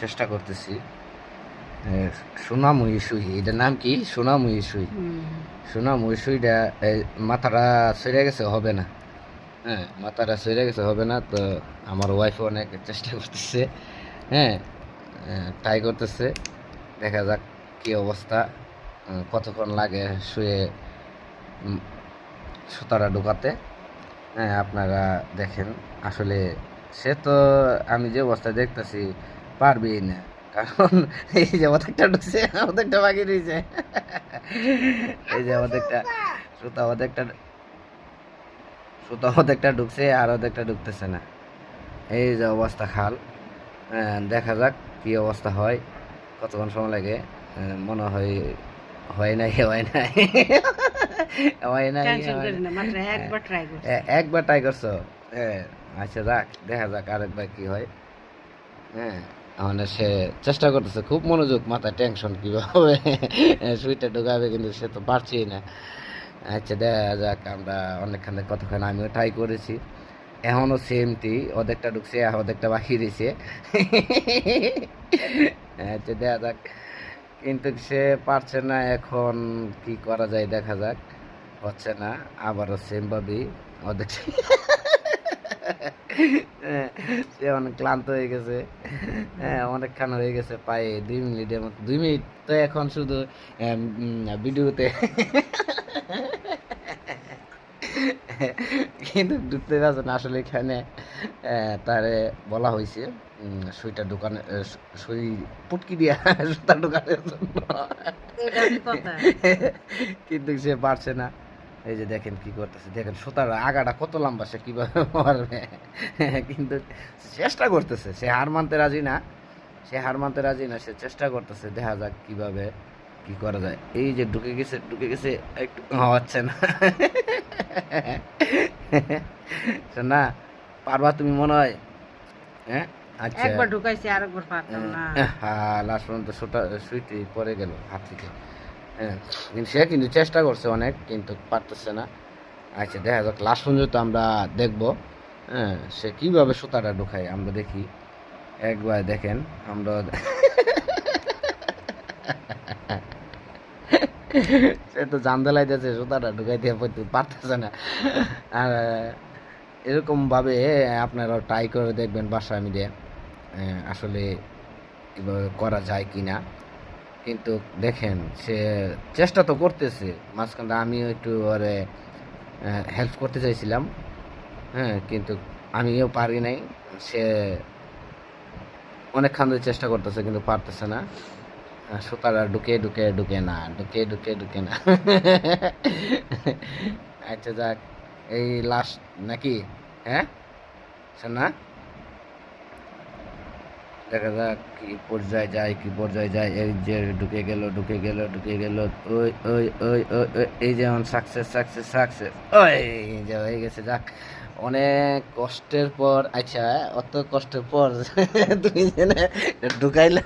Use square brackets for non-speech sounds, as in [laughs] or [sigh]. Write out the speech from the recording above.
চেষ্টা করতেছি। সোনাময়ী সুই এটার নাম কি? সোনাময়ী সুই। সোনাময়ী সুইটা এই মাথাটা সরে গেছে হবে না। হ্যাঁ মাথাটা সরে গেছে হবে না তো আমার ওয়াইফ অনেক চেষ্টা করতেছে হ্যাঁ ট্রাই করতেছে। দেখা যাক কি অবস্থা কতক্ষণ লাগে শুয়ে সুতাটা ঢোকাতে। হ্যাঁ আপনারা দেখেন আসলে সে তো আমি যে অবস্থায় দেখতেছি পারবেই না। কারণ এই যে অর্ধেকটা ঢুকছে একটা বাকি রয়েছে। এই যে আমাদের অর্ধেকটা সুতা অর্ধেকটা সুতা একটা ঢুকছে আর ওদের একটা ঢুকতেছে না। এই যে অবস্থা খাল। দেখা যাক কি অবস্থা হয় কতক্ষণ সময় লাগে। মনে হয় হয় নাই হয় নাই। হয় নাই হয় একবার ট্রাই একবার ট্রাই করছ। হ্যাঁ আচ্ছা যাক দেখা যাক আরেকবার কি হয়। হ্যাঁ মানে সে চেষ্টা করতেছে, খুব মনোযোগ, মাথায় টেনশন কীভাবে সুইটা ঢুকাবে কিন্তু সে তো পারছেই না। আচ্ছা দেখা যাক, আমরা অনেকখান কতক্ষণ আমিও ট্রাই করেছি। এখনও সেমটি অর্ধেকটা ঢুকছে, অর্ধেকটা বাকি দিছে আচ্ছা দেখা যাক। কিন্তু সে পারছে না, এখন কি করা যায় দেখা যাক। হচ্ছে না, আবারও সেম ভাবেই অর্ধেক [laughs] সে অনেক ক্লান্ত হয়ে গেছে। হ্যাঁ অনেকক্ষণ হয়ে গেছে পায়ে দুই মিনিটের মতো। দুই মিনিট তো এখন শুধু ভিডিওতে। কিন্তু ঢুকতে না আসলে এখানে তারে বলা হয়েছে উম, সুইটা দোকানে সুই পুটকি দিয়া সুতা দোকানের জন্য। কিন্তু সে পারছে না। এই যে দেখেন কি করতেছে। দেখেন সুতার আগাটা কত লম্বা সে কীভাবে পারবে কিন্তু চেষ্টা করতেছে সে হার মানতে রাজি না। সে হার মানতে রাজি না সে চেষ্টা করতেছে দেখা যাক কীভাবে কি করা যায়। এই যে ঢুকে গেছে ঢুকে গেছে একটু হচ্ছে না। না পারবা তুমি মনে হয়? হ্যাঁ? আচ্ছা। একবার ঢুকাইছি আরেকবার পারতাম না। হ্যাঁ লাস্ট পর্যন্ত সুটা সুইটি পরে গেল হাত থেকে। হ্যাঁ কিন্তু সে কিন্তু চেষ্টা করছে অনেক কিন্তু পারতেছে না। আচ্ছা দেখা যাক লাস্ট পর্যন্ত আমরা দেখব। হ্যাঁ সে কীভাবে সুতাটা ঢুকায় আমরা দেখি। একবার দেখেন আমরা [laughs] সে তো জানদেলাই দিয়েছে সুতাটা ঢুকাই ঢুকাইতে পারতেছে না। আর এরকমভাবে আপনারা ট্রাই করে দেখবেন বাসায় মিলে আহ, আসলে করা যায় কি না কিন্তু দেখেন, সে চেষ্টা তো করতেছে। মাঝখানে আমিও একটু ওরে হেল্প করতে চাইছিলাম। হ্যাঁ কিন্তু আমিও পারি নাই। সে অনেকক্ষণ ধরে চেষ্টা করতেছে, কিন্তু পারতেছে না। সুতারা ঢুকে ঢুকে ঢুকে না ঢুকে ঢুকে ঢুকে না। আচ্ছা যাক, এই লাস্ট নাকি? হ্যাঁ? শোনা দেখা যাক কি পর্যায়ে যায়, কি পর্যায়ে যায়। এই যে ঢুকে গেল ঢুকে গেল ঢুকে গেল। ওই ওই ওই ওই এই যেমন সাকসেস সাকসেস সাকসেস ওই যে হয়ে গেছে, যাক। অনেক কষ্টের পর আচ্ছা অত কষ্টের পর [laughs] তুমি ঢুকাইলা।